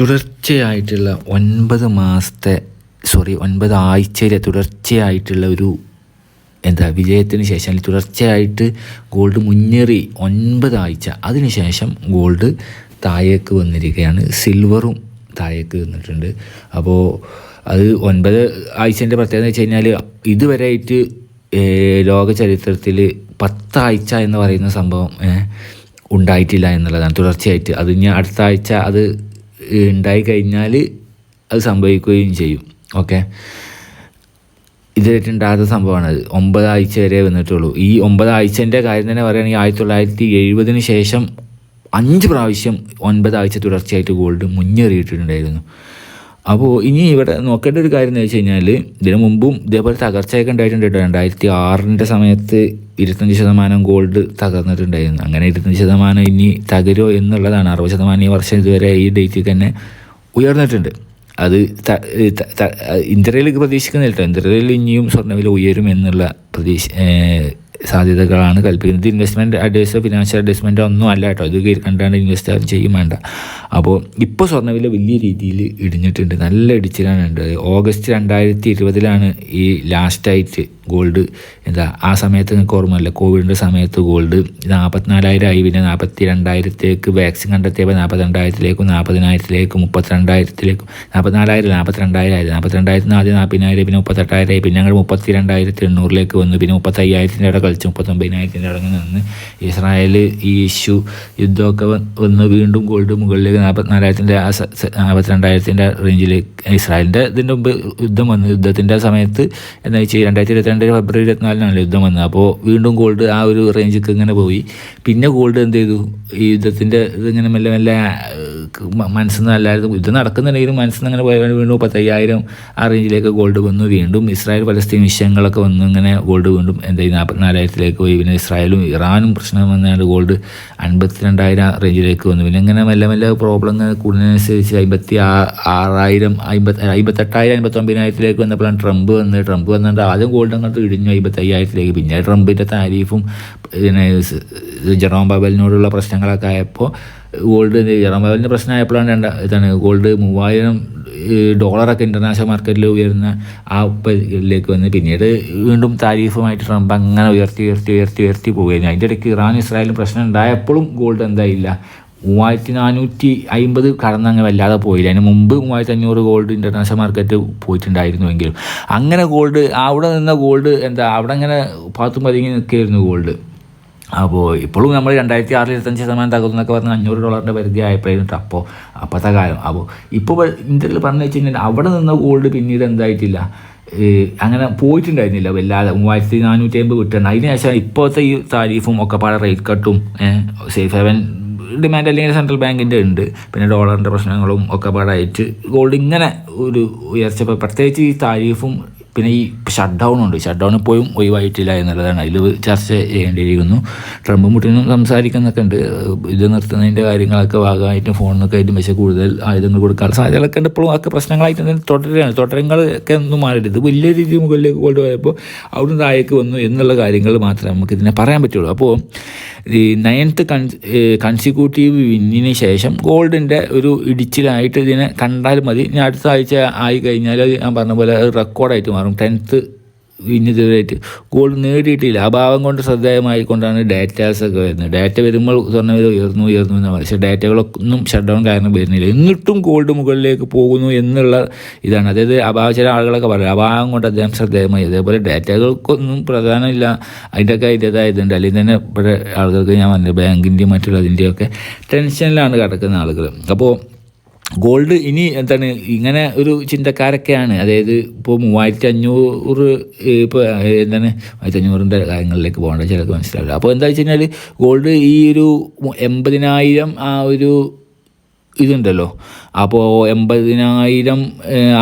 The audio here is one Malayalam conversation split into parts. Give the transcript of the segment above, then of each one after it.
തുടർച്ചയായിട്ടുള്ള ഒൻപത് മാസത്തെ സോറി ഒൻപത് ആഴ്ചയിലെ തുടർച്ചയായിട്ടുള്ള ഒരു എന്താ വിജയത്തിന് ശേഷം അല്ലെങ്കിൽ തുടർച്ചയായിട്ട് ഗോൾഡ് മുന്നേറി ഒൻപത് ആഴ്ച അതിനുശേഷം ഗോൾഡ് താഴേക്ക് വന്നിരിക്കുകയാണ്. സിൽവറും താഴേക്ക് വന്നിട്ടുണ്ട്. അപ്പോൾ അത് ഒൻപത് ആഴ്ചന്റെ പ്രത്യേകത എന്ന് വെച്ച് കഴിഞ്ഞാൽ ഇതുവരെയായിട്ട് ലോക ചരിത്രത്തിൽ പത്താഴ്ച എന്ന് പറയുന്ന സംഭവം ഉണ്ടായിട്ടില്ല എന്നുള്ളതാണ്. തുടർച്ചയായിട്ട്. അത് ഇനി അടുത്ത ആഴ്ച അത് ഉണ്ടായി കഴിഞ്ഞാൽ അത് സംഭവിക്കുകയും ചെയ്യും. ഓക്കെ? ഇതുവരെയായിട്ട് ഉണ്ടാകാത്ത സംഭവമാണ് അത്. ഒമ്പതാഴ്ച വരെ വന്നിട്ടുള്ളൂ. ഈ ഒമ്പതാഴ്ചന്റെ കാര്യം തന്നെ പറയുകയാണെങ്കിൽ ആയിരത്തി തൊള്ളായിരത്തി എഴുപതിന് ശേഷം അഞ്ച് പ്രാവശ്യം ഒൻപതാഴ്ച തുടർച്ചയായിട്ട് ഗോൾഡ് മുന്നേറിയിട്ടുണ്ടായിരുന്നു. അപ്പോൾ ഇനി ഇവിടെ നോക്കേണ്ട ഒരു കാര്യം എന്ന് വെച്ച് കഴിഞ്ഞാൽ ഇതിനു മുമ്പും ഇതേപോലെ തകർച്ചയൊക്കെ ഉണ്ടായിട്ടുണ്ട് രണ്ടായിരത്തി ആറിന്റെ സമയത്ത് ഇരുപത്തഞ്ച് ശതമാനം ഗോൾഡ് തകർന്നിട്ടുണ്ടായിരുന്നു. അങ്ങനെ ഇരുപത്തഞ്ച് ശതമാനം ഇനി തകരോ എന്നുള്ളതാണ്. അറുപത് ശതമാനം ഈ വർഷം ഇതുവരെ ഈ ഡേറ്റിൽ തന്നെ ഉയർന്നിട്ടുണ്ട്. അത് ഇന്ദ്രയിലേക്ക് പ്രതീക്ഷിക്കുന്നില്ല കേട്ടോ. ഇനിയും സ്വർണവില ഉയരും എന്നുള്ള പ്രതീക്ഷ സാധ്യതകളാണ് കൽപ്പിക്കുന്നത്. ഇത് ഇൻവെസ്റ്റ്മെന്റ് അഡ്വൈസോ ഫിനാൻഷ്യൽ അഡ്വൈസ്മെന്റോ ഒന്നും അല്ല കേട്ടോ. ഇത് കണ്ടാണ്ട് ഇൻവെസ്റ്റ് ചെയ്യും വേണ്ട. അപ്പോൾ ഇപ്പോൾ സ്വർണവില വലിയ രീതിയിൽ ഇടിഞ്ഞിട്ടുണ്ട്. നല്ല ഇടിച്ചിലാണ് ഉണ്ട് ഓഗസ്റ്റ് രണ്ടായിരത്തി ഇരുപതിലാണ് ഈ ലാസ്റ്റായിട്ട് ഗോൾഡ് എന്താ ആ സമയത്ത് നിങ്ങൾക്ക് ഓർമ്മയില്ല? കോവിഡിന്റെ സമയത്ത് ഗോൾഡ് നാൽപ്പത്തിനാലായിരം ആയി പിന്നെ നാൽപ്പത്തി രണ്ടായിരത്തിലേക്ക് വാക്സിൻ കണ്ടെത്തിയപ്പോൾ നാൽപ്പത്തിരണ്ടായിരത്തിലേക്കും നാൽപ്പതിനായിരത്തിലേക്കും മുപ്പത്തിരണ്ടായിരത്തിലേക്കും. നാൽപ്പത്തിനാലായിരം നാൽപ്പത്തിരണ്ടായിരം ആയിരുന്നു നാൽപ്പത്തിരണ്ടായിരത്തിന് ആദ്യം നാൽപ്പതിനായിരം പിന്നെ മുപ്പത്തെട്ടായിരം പിന്നെ ഞങ്ങൾ മുപ്പത്തി രണ്ടായിരത്തി എണ്ണൂറിലേക്ക് വന്നു. പിന്നെ മുപ്പത്തയ്യായിരത്തിന്റെ അവിടെ കളിച്ചു മുപ്പത്തൊമ്പതിനായിരത്തിന്റെ അവിടെ നിന്ന് ഇസ്രായേൽ ഈ ഇഷ്യൂ യുദ്ധമൊക്കെ വന്ന് വീണ്ടും ഗോൾഡ് മുകളിലേക്ക് നാൽപ്പത്തിനാലായിരത്തിന്റെ ആ നാൽപ്പത്തിരണ്ടായിരത്തിന്റെ റേഞ്ചിൽ ഇസ്രായേലിന്റെ ഇതിന്റെ മുമ്പ് യുദ്ധം വന്നു യുദ്ധത്തിന്റെ സമയത്ത് എന്താ വെച്ചാൽ രണ്ടായിരത്തി ഇരുപത്തിരണ്ട് ഫെബ്രുവരി ഇരുപത്തിനാലിനാണ് യുദ്ധം വന്നത്. അപ്പോൾ വീണ്ടും ഗോൾഡ് ആ ഒരു റേഞ്ചിലേക്ക് ഇങ്ങനെ പോയി. പിന്നെ ഗോൾഡ് എന്ത് ചെയ്തു? ഈ യുദ്ധത്തിന്റെ ഇതിങ്ങനെ മെല്ലെ മെല്ലെ മനസ്സിൽ നിന്ന് അല്ലായിരുന്നു യുദ്ധം നടക്കുന്നുണ്ടെങ്കിലും മനസ്സിൽ നിന്ന് അങ്ങനെ വീണ്ടും പത്തയ്യായിരം ആ റേഞ്ചിലേക്ക് ഗോൾഡ് വന്നു. വീണ്ടും ഇസ്രായേൽ പലസ്തീൻ വിഷയങ്ങളൊക്കെ വന്നു. ഇങ്ങനെ ഗോൾഡ് വീണ്ടും എന്താ നാൽപ്പത്തിനാലായിരത്തിലേക്ക് പോയി. പിന്നെ ഇസ്രായേലും ഇറാനും പ്രശ്നം വന്നാണ് ഗോൾഡ് അൻപത്തിരണ്ടായിരം റേഞ്ചിലേക്ക് വന്നു. പിന്നെ ഇങ്ങനെ മെല്ലെ മെല്ലെ പ്രോബ്ലം കൂടുന്നതിനനുസരിച്ച് അമ്പത്തി ആ- ആറായിരം അമ്പത്തി അമ്പത്തെട്ടായിരം അമ്പത്തൊമ്പതിനായിരത്തിലേക്ക് വന്നപ്പോഴാണ് ട്രംപ് വന്ന്. ട്രംപ് വന്നിട്ട് ആദ്യം ഗോൾഡ് അങ്ങോട്ട് ഇടിഞ്ഞു അമ്പത്തയ്യായിരത്തിലേക്ക് പിന്നെ ട്രംപിന്റെ താരീഫും പിന്നെ ജെറോം ബാബലിനോടുള്ള പ്രശ്നങ്ങളൊക്കെ ആയപ്പോൾ ഗോൾഡ് ഇറമലിന്റെ പ്രശ്നമായപ്പോഴാണ് രണ്ട ഇതാണ് ഗോൾഡ് മൂവായിരം ഡോളറൊക്കെ ഇന്റർനാഷണൽ മാർക്കറ്റിൽ ഉയരുന്ന ആ ഇതിലേക്ക് വന്ന്. പിന്നീട് വീണ്ടും താരീഫുമായിട്ട് ട്രംപ് അങ്ങനെ ഉയർത്തി ഉയർത്തി ഉയർത്തി ഉയർത്തി പോവുകയായിരുന്നു അതിന്റെ ഇടയ്ക്ക് ഇറാൻ ഇസ്രായേലും പ്രശ്നം ഉണ്ടായപ്പോഴും ഗോൾഡ് എന്തായില്ല. മൂവായിരത്തി നാനൂറ്റി അമ്പത് കടന്നങ്ങ് വല്ലാതെ പോയില്ല. അതിന് മുമ്പ് മൂവായിരത്തി അഞ്ഞൂറ് ഗോൾഡ് ഇന്റർനാഷണൽ മാർക്കറ്റ് പോയിട്ടുണ്ടായിരുന്നുവെങ്കിലും. അങ്ങനെ ഗോൾഡ് അവിടെ നിന്ന ഗോൾഡ് എന്താ അവിടെ അങ്ങനെ പാത്തും പതുങ്ങി നിൽക്കുകയായിരുന്നു ഗോൾഡ് അപ്പോൾ ഇപ്പോഴും നമ്മൾ രണ്ടായിരത്തി ആറിൽ ഇരുപത്തഞ്ച് ശതമാനം തകർന്നൊക്കെ പറഞ്ഞാൽ അഞ്ഞൂറ് ഡോളറിന്റെ പരിധി ആയപ്പോഴായിരുന്നു. അപ്പോൾ അപ്പോഴത്തെ കാലം. അപ്പോൾ ഇപ്പോൾ ഇന്ത്യയിൽ പറഞ്ഞു വെച്ച് കഴിഞ്ഞാൽ അവിടെ നിന്ന ഗോൾഡ് പിന്നീട് എന്തായിട്ടില്ല. അങ്ങനെ പോയിട്ടുണ്ടായിരുന്നില്ല. വല്ലാതെ മൂവായിരത്തി നാനൂറ്റി അമ്പത് കിട്ടണം അതിന് ശേഷം ഇപ്പോഴത്തെ ഈ താരീഫും ഒക്കെ പാടെ റേറ്റ് കട്ടും സേഫ് ഹെവൻ ഡിമാൻഡ് അല്ലെങ്കിൽ സെൻട്രൽ ബാങ്കിന്റെ ഉണ്ട്. പിന്നെ ഡോളറിന്റെ പ്രശ്നങ്ങളും ഒക്കെ പാടായിട്ട് ഗോൾഡ് ഇങ്ങനെ ഒരു ഉയർച്ച പ്രത്യേകിച്ച് ഈ താരീഫും പിന്നെ ഈ ഷട്ട് ഉണ്ട്. ഷട്ട് ഡൗൺ ഇപ്പോഴും ഒഴിവായിട്ടില്ല എന്നുള്ളതാണ്. അതിൽ ചർച്ച ചെയ്യേണ്ടിയിരിക്കുന്നു. ട്രംപ് മുട്ടിനും സംസാരിക്കുന്നൊക്കെ ഉണ്ട്. ഇത് നിർത്തുന്നതിന്റെ കാര്യങ്ങളൊക്കെ ഭാഗമായിട്ടും ഫോണിനൊക്കെ ആയിട്ടും പക്ഷേ കൂടുതൽ ആയുധങ്ങൾ കൊടുക്കാൻ സാധ്യതകളൊക്കെ ഉണ്ട്. ഇപ്പോഴും ഒക്കെ പ്രശ്നങ്ങളായിട്ട് തുടരുകയാണ്. തുടരങ്ങളൊക്കെ ഒന്നും മാറിയിട്ട് ഇത് വലിയ രീതിയിൽ മുകളിലേക്ക് കൊണ്ടുപോയപ്പോൾ അവിടുന്ന് താഴേക്ക് വന്നു എന്നുള്ള കാര്യങ്ങൾ മാത്രമേ നമുക്ക് ഇതിനെ പറയാൻ പറ്റുള്ളൂ. അപ്പോൾ ഈ നയൻത്ത് കൺ കൺസിക്യൂട്ടീവ് വിന്നിന് ശേഷം ഗോൾഡിന്റെ ഒരു ഇടിച്ചിലായിട്ട് ഇതിനെ കണ്ടാൽ മതി. ഇനി അടുത്ത ആഴ്ച ആയി കഴിഞ്ഞാൽ ഞാൻ പറഞ്ഞ പോലെ റെക്കോർഡായിട്ട് മാറും. ടെൻത്ത് ഇതുവരെയായിട്ട് ഗോൾഡ് നേടിയിട്ടില്ല. അഭാവം കൊണ്ട് ശ്രദ്ധേയമായി കൊണ്ടാണ് ഡാറ്റാസ് ഒക്കെ വരുന്നത്. ഡാറ്റ വരുമ്പോൾ സ്വർണ വില ഉയർന്നു ഉയർന്നു എന്നാണ് പക്ഷേ ഡാറ്റകളൊന്നും ഷട്ട് ഡൗൺ കാരണം വരുന്നില്ല. എന്നിട്ടും ഗോൾഡ് മുകളിലേക്ക് പോകുന്നു എന്നുള്ള ഇതാണ്. അതായത് അഭാവം ചില ആളുകളൊക്കെ പറയും അഭാവം കൊണ്ട് അദ്ദേഹം ശ്രദ്ധേയമായി. അതേപോലെ ഡാറ്റകൾക്കൊന്നും പ്രധാനമില്ല. അതിന്റെയൊക്കെ അതിന്റെതായ ഇതുണ്ട് അല്ലെങ്കിൽ തന്നെ ഇവിടെ ആളുകൾക്ക് ഞാൻ പറഞ്ഞു ബാങ്കിന്റെയും മറ്റുള്ളതിന്റെയൊക്കെ ടെൻഷനിലാണ് കിടക്കുന്ന ആളുകൾ. അപ്പോൾ ഗോൾഡ് ഇനി എന്താണ് ഇങ്ങനെ ഒരു ചിന്തക്കാരൊക്കെയാണ്. അതായത് ഇപ്പോൾ മൂവായിരത്തി അഞ്ഞൂറ് ഇപ്പോൾ എന്താണ് മൂവായിരത്തി അഞ്ഞൂറിന്റെ കാര്യങ്ങളിലേക്ക് പോകേണ്ട ചിലർക്ക് മനസ്സിലാവില്ല. അപ്പോൾ എന്താ വെച്ച് കഴിഞ്ഞാൽ ഗോൾഡ് ഈ ഒരു എൺപതിനായിരം ആ ഒരു ഇതുണ്ടല്ലോ. അപ്പോൾ എൺപതിനായിരം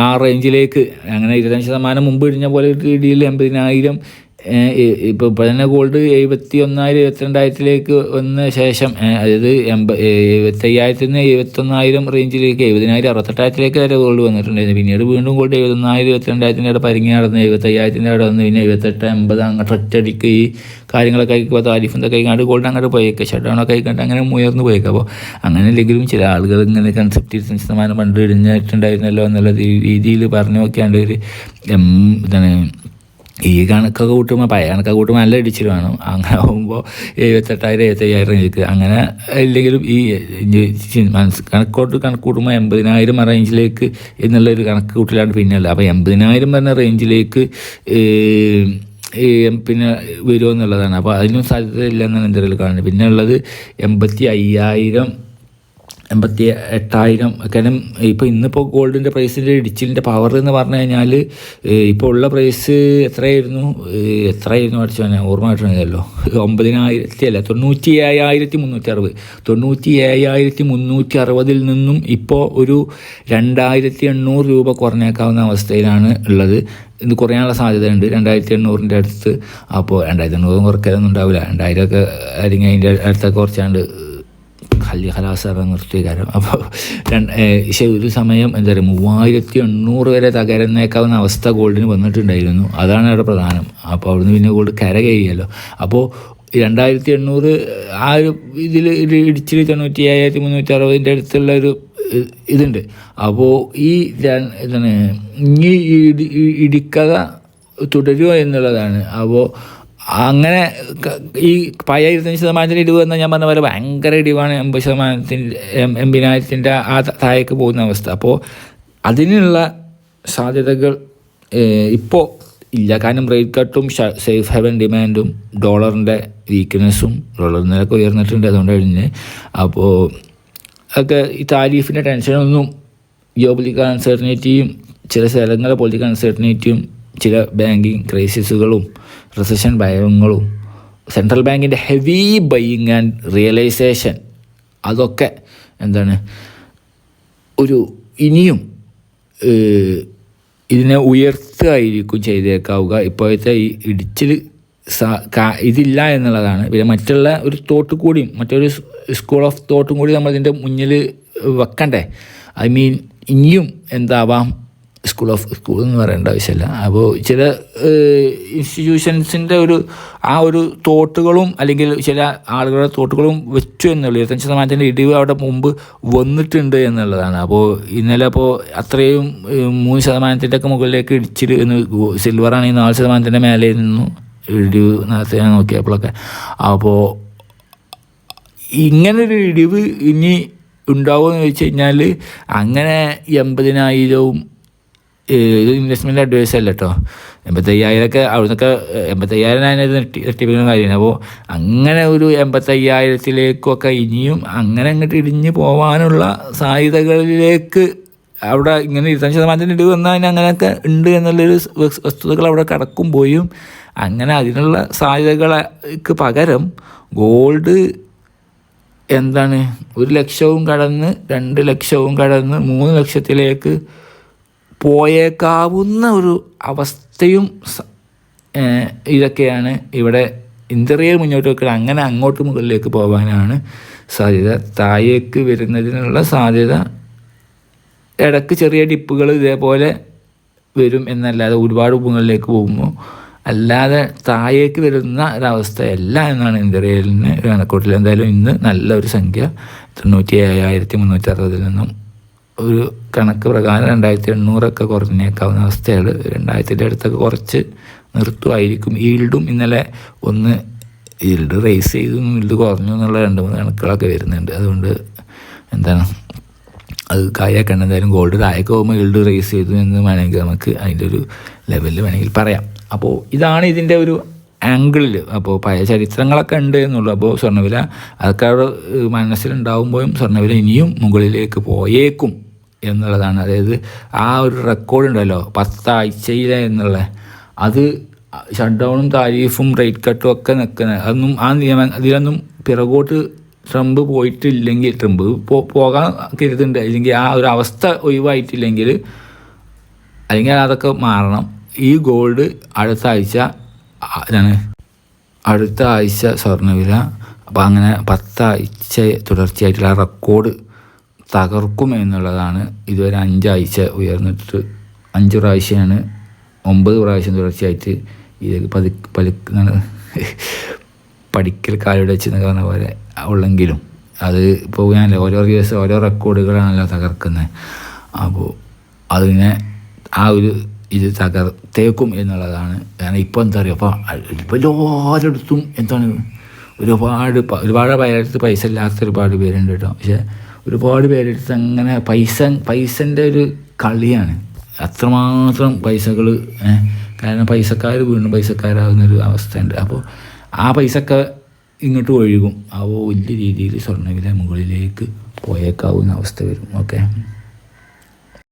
ആ റേഞ്ചിലേക്ക് അങ്ങനെ ഇരുപത്തഞ്ച് ശതമാനം മുമ്പ് ഇടിഞ്ഞ പോലെ ഒരു രീതിയിൽ എൺപതിനായിരം ഇപ്പോൾ ഇപ്പോൾ തന്നെ ഗോൾഡ് എഴുപത്തി ഒന്നായിരം എഴുപത്തിരണ്ടായിരത്തിലേക്ക് വന്ന ശേഷം അതായത് എൺപ എഴുപത്തയ്യായിരത്തിൽ നിന്ന് എഴുപത്തൊന്നായിരം റേഞ്ചിലേക്ക് എഴുപതിനായിരം അറുപത്തെട്ടായിരത്തിലേക്ക് വരെ ഗോൾഡ് വന്നിട്ടുണ്ടായിരുന്നു. പിന്നീട് വീണ്ടും ഗോൾഡ് എഴുപത്തൊന്നായിരം എഴുപത്തിരണ്ടായിരത്തിന്റെ അവിടെ പരിങ്ങി നടന്ന് എഴുപത്തയ്യായിരത്തിന്റെ അവിടെ വന്ന് പിന്നെ എഴുപത്തെട്ട് എൺപത് അങ്ങോട്ട് ഒറ്റടിക്ക് ഈ കാര്യങ്ങളൊക്കെ ആയിപ്പോൾ താരിഫും ഇതൊക്കെ ആയിക്കാണ്ട് ഗോൾഡ് അങ്ങോട്ട് പോയേക്കുക ഷട്ട് ഡൗൺ ഒക്കെ ആയിക്കോട്ടെ അങ്ങനെ ഉയർന്നു പോയേക്കുക അപ്പോൾ അങ്ങനെ ഇല്ലെങ്കിലും ചില ആളുകൾ ഇങ്ങനെ കൺസെപ്റ്റ് ശതമാനം പണ്ട് ഇടിഞ്ഞിട്ടുണ്ടായിരുന്നല്ലോ എന്നുള്ള രീതിയിൽ പറഞ്ഞു നോക്കിയാണ്ട് ഒരു എം ഇതാണ് ഈ കണക്കൊക്കെ കൂട്ടുമ്പോൾ പഴയ കണക്കൊക്കെ കൂട്ടുമ്പോൾ നല്ല ഇടിച്ചിൽ വേണം. അങ്ങനെ ആകുമ്പോൾ എഴുപത്തെട്ടായിരം എഴുപത്തയ്യായിരം രൂപയ്ക്ക് അങ്ങനെ ഇല്ലെങ്കിലും ഈ മനസ്സ് കണക്കോട്ട് കണക്ക് കൂട്ടുമ്പോൾ എൺപതിനായിരം റേഞ്ചിലേക്ക് എന്നുള്ളൊരു കണക്ക് കൂട്ടിലാണ് പിന്നെയുള്ളത് അപ്പോൾ എൺപതിനായിരം പറഞ്ഞ റേഞ്ചിലേക്ക് പിന്നെ വരുമോ എന്നുള്ളതാണ്. അപ്പോൾ അതിനും സാധ്യത എന്നാണ് എന്റെ കാണുന്നത് പിന്നെ ഉള്ളത് എൺപത്തി അയ്യായിരം എൺപത്തി എട്ടായിരം കാരണം ഇപ്പോൾ ഇന്നിപ്പോൾ ഗോൾഡിന്റെ പ്രൈസിന്റെ ഇടിച്ചിലിന്റെ പവർ എന്ന് പറഞ്ഞു കഴിഞ്ഞാൽ ഇപ്പോൾ ഉള്ള പ്രൈസ് എത്രയായിരുന്നു? എത്രയായിരുന്നു അടിച്ചു ഞാൻ ഓർമ്മ കിട്ടണില്ലല്ലോ. ഒമ്പതിനായിരത്തി അല്ല തൊണ്ണൂറ്റി ഏഴായിരത്തി മുന്നൂറ്റി അറുപത് തൊണ്ണൂറ്റി ഏഴായിരത്തി മുന്നൂറ്റി അറുപതിൽ നിന്നും ഇപ്പോൾ ഒരു രണ്ടായിരത്തി എണ്ണൂറ് രൂപ കുറഞ്ഞേക്കാവുന്ന അവസ്ഥയിലാണ് ഉള്ളത്. ഇത് കുറയാനുള്ള സാധ്യതയുണ്ട്. രണ്ടായിരത്തി എണ്ണൂറിന്റെ അടുത്ത് അപ്പോൾ രണ്ടായിരത്തി എണ്ണൂറും കുറയ്ക്കാനൊന്നും ഉണ്ടാവില്ല. രണ്ടായിരമൊക്കെ അല്ലെങ്കിൽ അതിന്റെ അടുത്തൊക്കെ കുറച്ചാണ്ട് ഹല്ലി ഹലാസാറ നിർത്തിയ അപ്പോൾ രണ്ട് ഏഹ് പക്ഷേ ഒരു സമയം എന്താ പറയുക മൂവായിരത്തി എണ്ണൂറ് വരെ തകരുന്നേക്കാവുന്ന അവസ്ഥ ഗോൾഡിന് വന്നിട്ടുണ്ടായിരുന്നു. അതാണ് അവിടെ പ്രധാനം. അപ്പോൾ അവിടുന്ന് പിന്നെ ഗോൾഡ് കര കഴിയുമല്ലോ അപ്പോൾ രണ്ടായിരത്തി എണ്ണൂറ് ആ ഒരു ഇതിൽ ഇടിച്ചിൽ തൊണ്ണൂറ്റി ഏഴായിരത്തി മുന്നൂറ്റി അറുപതിന്റെ അടുത്തുള്ള ഒരു ഇതുണ്ട്. അപ്പോൾ ഈ ഇതാണ് ഈ ഇടിക്കഥ തുടരുമോ എന്നുള്ളതാണ്. അപ്പോൾ അങ്ങനെ ഈ പഴയ ഇരുപത്തഞ്ച് ശതമാനത്തിന് ഇടിവ് എന്ന് ഞാൻ പറഞ്ഞ പോലെ ഭയങ്കര ഇടിവാണ് എൺപത് ശതമാനത്തിന്റെ എൺപതിനായിരത്തിന്റെ ആ താഴേക്ക് പോകുന്ന അവസ്ഥ. അപ്പോൾ അതിനുള്ള സാധ്യതകൾ ഇപ്പോൾ ഇല്ല. കാരണം റേറ്റ് കട്ടും സേഫ് ഹെവൻ ഡിമാൻഡും ഡോളറിന്റെ വീക്ക്നെസ്സും ഡോളർ നിരക്ക് ഉയർന്നിട്ടുണ്ട് അതുകൊണ്ട് കഴിഞ്ഞ് അപ്പോൾ ഒക്കെ ഈ താരീഫിന്റെ ടെൻഷനൊന്നും ജിയോ പൊളിറ്റിക്കൽ ചില സ്ഥലങ്ങളെ പൊളിറ്റിക്കൽ അൺസർട്ടനിറ്റിയും ചില ബാങ്കിങ് ക്രൈസിസുകളും റിസഷൻ ഭയങ്ങളും സെൻട്രൽ ബാങ്കിന്റെ ഹെവി ബൈയിങ് ആൻഡ് റിയലൈസേഷൻ അതൊക്കെ എന്താണ് ഒരു ഇനിയും ഇതിനെ ഉയർത്തുകയായിരിക്കും ചെയ്തേക്കാവുക. ഇപ്പോഴത്തെ ഈ ഇടിച്ചിൽ ഇതില്ല എന്നുള്ളതാണ്. പിന്നെ മറ്റുള്ള ഒരു തോട്ട് കൂടിയും മറ്റൊരു സ്കൂൾ ഓഫ് തോട്ടും കൂടി നമ്മൾ ഇതിന്റെ മുന്നിൽ വെക്കണ്ടേ? ഐ മീൻ ഇനിയും എന്താവാം? സ്കൂൾ ഓഫ് സ്കൂൾ എന്ന് പറയേണ്ട ആവശ്യമില്ല. അപ്പോൾ ചില ഇൻസ്റ്റിറ്റ്യൂഷൻസിന്റെ ഒരു ആ ഒരു തോട്ടുകളും അല്ലെങ്കിൽ ചില ആളുകളുടെ തോട്ടുകളും വെച്ചു എന്നുള്ളൂ. ഇരുപത്തഞ്ച് ശതമാനത്തിന്റെ ഇടിവ് അവിടെ മുമ്പ് വന്നിട്ടുണ്ട് എന്നുള്ളതാണ്. അപ്പോൾ ഇന്നലെ അപ്പോൾ അത്രയും മൂന്ന് ശതമാനത്തിന്റെ ഒക്കെ മുകളിലേക്ക് ഇടിച്ചിട്ട് ആണെങ്കിൽ നാല് ശതമാനത്തിന്റെ മേലെ നിന്നു ഇടിവ് നേരത്തെ ഞാൻ നോക്കിയപ്പോഴൊക്കെ. അപ്പോൾ ഇങ്ങനൊരു ഇടിവ് ഇനി ഉണ്ടാവുമെന്ന് ചോദിച്ചു കഴിഞ്ഞാൽ അങ്ങനെ എൺപതിനായിരവും ഇത് ഇൻവെസ്റ്റ്മെന്റ് അഡ്വൈസ് അല്ല കേട്ടോ എൺപത്തയ്യായിരമൊക്കെ അവിടുന്നൊക്കെ എൺപത്തയ്യായിരം അതിനകത്ത് നെട്ടി നെട്ടിപ്പിക്കുന്ന കാര്യമാണ്. അപ്പോൾ അങ്ങനെ ഒരു എൺപത്തയ്യായിരത്തിലേക്കൊക്കെ ഇനിയും അങ്ങനെ അങ്ങോട്ട് ഇടിഞ്ഞ് പോകാനുള്ള സാധ്യതകളിലേക്ക് അവിടെ ഇങ്ങനെ ഇരുപത്തഞ്ച് ശതമാനത്തിന് ഇടിവ് വന്നാൽ അതിന് അങ്ങനെയൊക്കെ ഉണ്ട് എന്നുള്ളൊരു വസ്- വസ്തുതകൾ അവിടെ കടക്കും പോയും. അങ്ങനെ അതിനുള്ള സാധ്യതകൾക്ക് പകരം ഗോൾഡ് എന്താണ്? ഒരു ലക്ഷവും കടന്ന് രണ്ട് ലക്ഷവും കടന്ന് മൂന്ന് ലക്ഷത്തിലേക്ക് പോയേക്കാവുന്ന ഒരു അവസ്ഥയും ഇതൊക്കെയാണ് ഇവിടെ ഇന്ദ്രിയ മുന്നോട്ട് വെക്കുന്നത് അങ്ങനെ അങ്ങോട്ട് മുകളിലേക്ക് പോകാനാണ് സാധ്യത. താഴേക്ക് വരുന്നതിനുള്ള സാധ്യത ഇടയ്ക്ക് ചെറിയ ഡിപ്പുകൾ ഇതേപോലെ വരും എന്നല്ലാതെ ഒരുപാട് മുകളിലേക്ക് പോകുമ്പോൾ അല്ലാതെ താഴേക്ക് വരുന്ന ഒരവസ്ഥയല്ല എന്നാണ് ഇന്ത്യയിലിന് ഒരു കണക്കൂട്ടിൽ. എന്തായാലും ഇന്ന് നല്ലൊരു സംഖ്യ തൊണ്ണൂറ്റി ഏഴായിരത്തി മുന്നൂറ്റി അറുപതിൽ നിന്നും ഒരു കണക്ക് പ്രകാരം രണ്ടായിരത്തി എണ്ണൂറൊക്കെ കുറഞ്ഞേക്കാവുന്ന അവസ്ഥയാണ് രണ്ടായിരത്തിന്റെ അടുത്തൊക്കെ കുറച്ച് നിർത്തുമായിരിക്കും. ഈൽഡും ഇന്നലെ ഒന്ന് ഈൽഡ് റേസ് ചെയ്തു ഈൽഡ് കുറഞ്ഞു എന്നുള്ള രണ്ട് മൂന്ന് കണക്കുകളൊക്കെ വരുന്നുണ്ട്. അതുകൊണ്ട് എന്താണ് അത് കാര്യമാക്കണം എന്തായാലും ഗോൾഡ് താഴേക്ക് പോകുമ്പോൾ ഈൽഡ് റേസ് ചെയ്തു എന്ന് വേണമെങ്കിൽ നമുക്ക് അതിന്റെ ഒരു ലെവലിൽ വേണമെങ്കിൽ പറയാം. അപ്പോൾ ഇതാണ് ഇതിന്റെ ഒരു ആംഗിളിൽ അപ്പോൾ പഴയ ചരിത്രങ്ങളൊക്കെ ഉണ്ട് എന്നുള്ളൂ. അപ്പോൾ സ്വർണവില അതൊക്കെ അവിടെ ഏഹ്, മനസ്സിലുണ്ടാകുമ്പോഴും സ്വർണവില ഇനിയും മുകളിലേക്ക് പോയേക്കും. എന്നുള്ളതാണ്. അതായത് ആ ഒരു റെക്കോർഡ് ഉണ്ടല്ലോ പത്താഴ്ചയിലെ എന്നുള്ള. അത് ഷട്ട് ഡൗണും താരീഫും റേറ്റ് കട്ടും ഒക്കെ നിൽക്കുന്നത് അതൊന്നും ആ നിയമം അതിലൊന്നും പിറകോട്ട് ട്രംപ് പോയിട്ടില്ലെങ്കിൽ ട്രംപ് പോകാൻ കരുതുന്നുണ്ട്. അല്ലെങ്കിൽ ആ ഒരു അവസ്ഥ ഒഴിവായിട്ടില്ലെങ്കിൽ അല്ലെങ്കിൽ അതൊക്കെ മാറണം. ഈ ഗോൾഡ് അടുത്ത ആഴ്ച ഇതാണ് അടുത്ത ആഴ്ച സ്വർണവില. അപ്പോൾ അങ്ങനെ പത്താഴ്ച തുടർച്ചയായിട്ടുള്ള റെക്കോർഡ് തകർക്കും എന്നുള്ളതാണ് ഇതുവരെ അഞ്ചാഴ്ച ഉയർന്നിട്ട് അഞ്ച് പ്രാവശ്യമാണ് ഒമ്പത് പ്രാവശ്യം തുടർച്ചയായിട്ട് ഇത് പതി പലിക്കുന്ന പഠിക്കൽ കാലിടെ വെച്ച് എന്ന് പറഞ്ഞ പോലെ ഉള്ളെങ്കിലും അത് ഇപ്പോൾ ഞാൻ ഓരോ ദിവസം ഓരോ റെക്കോർഡുകളാണല്ലോ തകർക്കുന്നത് അപ്പോൾ അതിനെ ആ ഒരു ഇത് തകർത്തേക്കും എന്നുള്ളതാണ്. കാരണം ഇപ്പോൾ എന്താ പറയുക അപ്പോൾ ഇപ്പോൾ എല്ലാവരുടെ എന്താണ് ഒരുപാട് ഒരുപാട് പൈസ ഇല്ലാത്ത ഒരുപാട് പേരുണ്ട് കേട്ടോ. പക്ഷേ ഒരുപാട് പേരെടുത്ത് അങ്ങനെ പൈസ പൈസന്റെ ഒരു കളിയാണ്. അത്രമാത്രം പൈസകൾ കാരണം പൈസക്കാർ വീണ്ടും പൈസക്കാരാകുന്നൊരു അവസ്ഥയുണ്ട്. അപ്പോൾ ആ പൈസയൊക്കെ ഇങ്ങോട്ട് ഒഴുകും. അപ്പോൾ വലിയ രീതിയിൽ സ്വർണവില മുകളിലേക്ക് പോയേക്കാവുന്ന അവസ്ഥ വരും. ഓക്കെ?